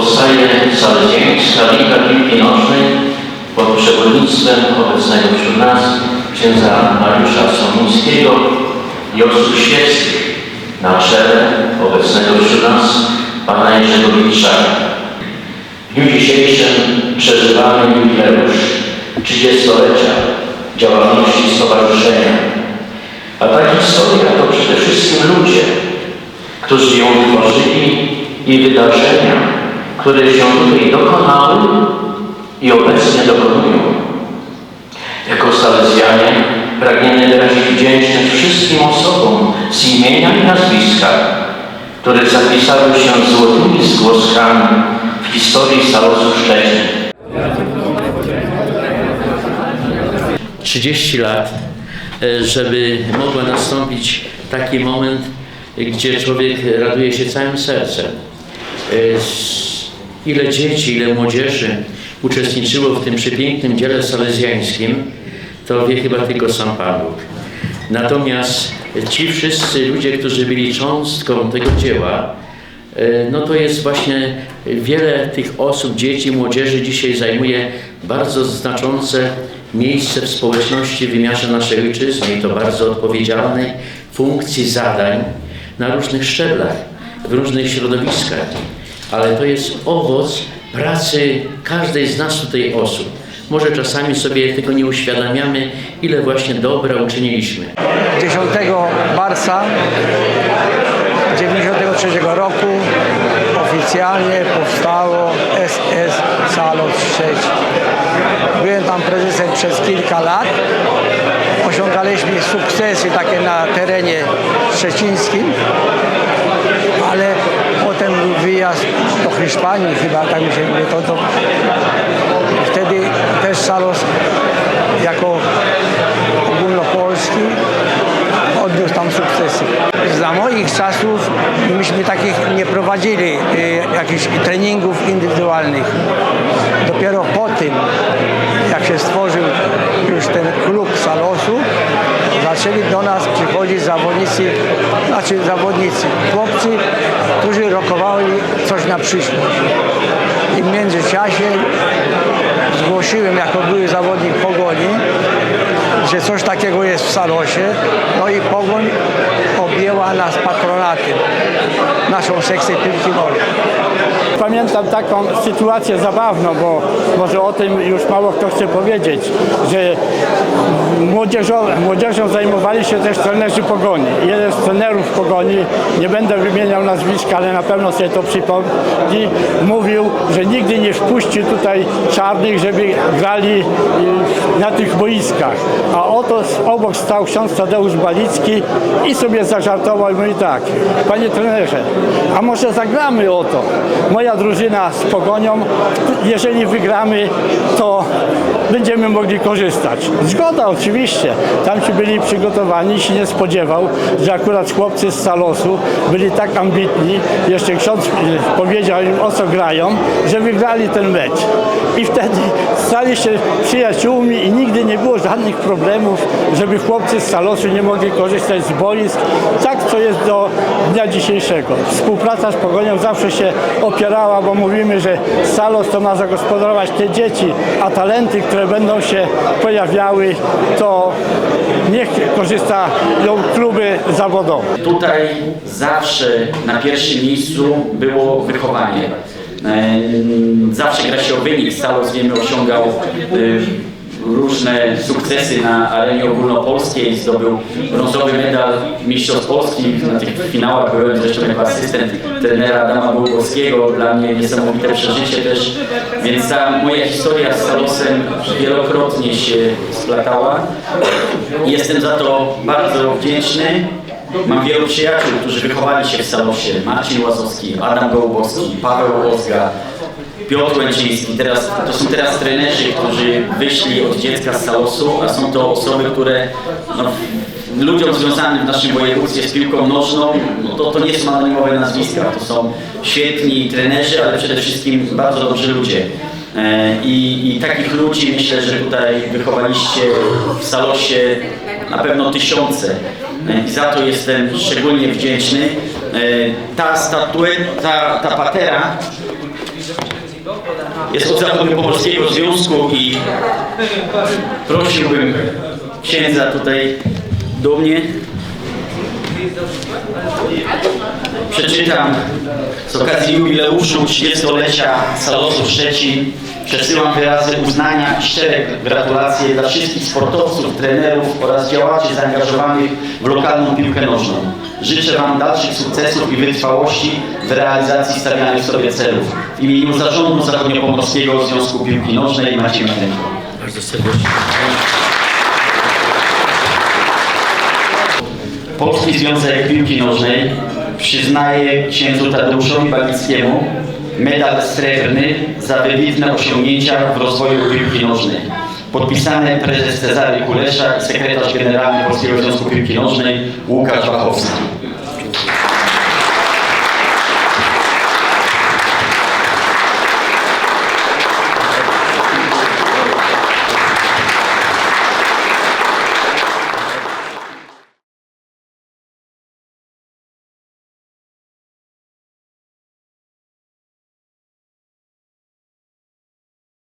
2007 roku powstaje Salezjańska Liga Piłki Nożnej pod przewodnictwem obecnego wśród nas księdza Mariusza Somińskiego i osób świeckich na czele obecnego wśród nas pana Jerzego Wilczaka. W dniu dzisiejszym przeżywamy jubileusz 30-lecia działalności stowarzyszenia. A ta historia to przede wszystkim ludzie, którzy ją tworzyli i wydarzenia, które się tutaj dokonały i obecnie dokonują. Jako Salezjanie pragniemy wyrazić wdzięczność wszystkim osobom z imienia i nazwiska, które zapisały się złotymi zgłoskami w historii Salosu Szczecin. 30 lat, e, żeby mogła nastąpić taki moment, gdzie człowiek raduje się całym sercem. Ile dzieci, ile młodzieży uczestniczyło w tym przepięknym dziele salezjańskim, to wie chyba tylko sam Pan. Natomiast ci wszyscy ludzie, którzy byli cząstką tego dzieła, e, no to jest właśnie wiele tych osób, dzieci, młodzieży dzisiaj zajmuje bardzo znaczące miejsce w społeczności, w wymiarze naszej ojczyzny i to bardzo odpowiedzialnej funkcji zadań na różnych szczeblach, w różnych środowiskach. Ale to jest owoc pracy każdej z nas tutaj osób. Może czasami sobie tego nie uświadamiamy, ile właśnie dobra uczyniliśmy. 10 marca 1993 roku oficjalnie powstało SS Salos Szczecin. Byłem tam prezesem przez kilka lat. Osiągaliśmy sukcesy takie na terenie szczecińskim, ale potem był wyjazd do Hiszpanii chyba, tak się mówi, to, to wtedy też Salos jako ogólnopolski odniósł tam sukcesy. Za moich czasów myśmy takich nie prowadzili y, jakichś treningów indywidualnych. Dopiero po tym, jak się stworzył już ten klub Salosu, zaczęli do nas przychodzić zawodnicy, znaczy zawodnicy, chłopcy, którzy rokowali na przyszłość. I w międzyczasie zgłosiłem jako były zawodnik Pogoni, że coś takiego jest w Salosie. No i Pogoń objęła nas patronatem, naszą sekcję piłki nożnej. Pamiętam taką sytuację zabawną, bo może o tym już mało kto chce powiedzieć, że młodzieżą, zajmowali się też trenerzy Pogoni. Jeden z trenerów Pogoni, nie będę wymieniał nazwiska, ale na pewno sobie to przypomni, mówił, że nigdy nie wpuścił tutaj czarnych, żeby grali y, na tych boiskach. A oto obok stał ksiądz Tadeusz Balicki i sobie zażartował i mówi tak, panie trenerze, a może zagramy o to? Moja drużyna z Pogonią, jeżeli wygramy, to będziemy mogli korzystać. Zgoda oczywiście. Tamci byli przygotowani się nie spodziewał, że akurat chłopcy z Salosu byli tak ambitni, jeszcze ksiądz y, powiedział im o co grają, że wygrali ten mecz. I wtedy stali się przyjaciółmi i nigdy nie było żadnych problemów, żeby chłopcy z Salosu nie mogli korzystać z boisk. Tak to jest do dnia dzisiejszego. Współpraca z Pogonią zawsze się opierała, bo mówimy, że Salos to ma zagospodarować te dzieci, a talenty, które będą się pojawiały, to niech korzystają kluby zawodowe. Tutaj zawsze na pierwszym miejscu było wychowanie. E, Zawsze gra się o wynik. Salos wiemy osiągał e, różne sukcesy na arenie ogólnopolskiej. Zdobył brązowy medal Mistrzostw Polski. Na tych finałach byłem zresztą jako asystent trenera Adama Głogowskiego. Dla mnie niesamowite przeżycie też. Więc ta moja historia z Salosem wielokrotnie się splatała. Jestem za to bardzo wdzięczny. Mam wielu przyjaciół, którzy wychowali się w Salosie. Marcin Łazowski, Adam Gołubowski, Paweł Ozga, Piotr Łęczyński. Teraz, to są teraz trenerzy, którzy wyszli od dziecka z Salosu, a są to osoby, które no, ludziom związanym w naszym województwie z piłką nożną, no to, to nie są anonimowe nazwiska. To są świetni trenerzy, ale przede wszystkim bardzo dobrzy ludzie. E, I, I takich ludzi myślę, że tutaj wychowaliście w Salosie na pewno tysiące. E, I za to jestem szczególnie wdzięczny. Ta statueta, ta patera jest od Zachodniopomorskiego Związku i prosiłbym księdza tutaj do mnie. Przeczytam z okazji jubileuszu 30-lecia Salosu Szczecin. Przesyłam wyrazy uznania i szczere gratulacje dla wszystkich sportowców, trenerów oraz działaczy zaangażowanych w lokalną piłkę nożną. Życzę Wam dalszych sukcesów i wytrwałości w realizacji stawianych sobie celów. W imieniu Zarządu Zachodniopomorskiego Związku Piłki Nożnej Maciej Matenko. Bardzo serdecznie. Polski Związek Piłki Nożnej przyznaje księdzu Tadeuszowi Balickiemu medal srebrny za wybitne osiągnięcia w rozwoju piłki nożnej. Podpisane prezes Cezary Kulesza i sekretarz generalny Polskiego Związku Piłki Nożnej Łukasz Wachowski.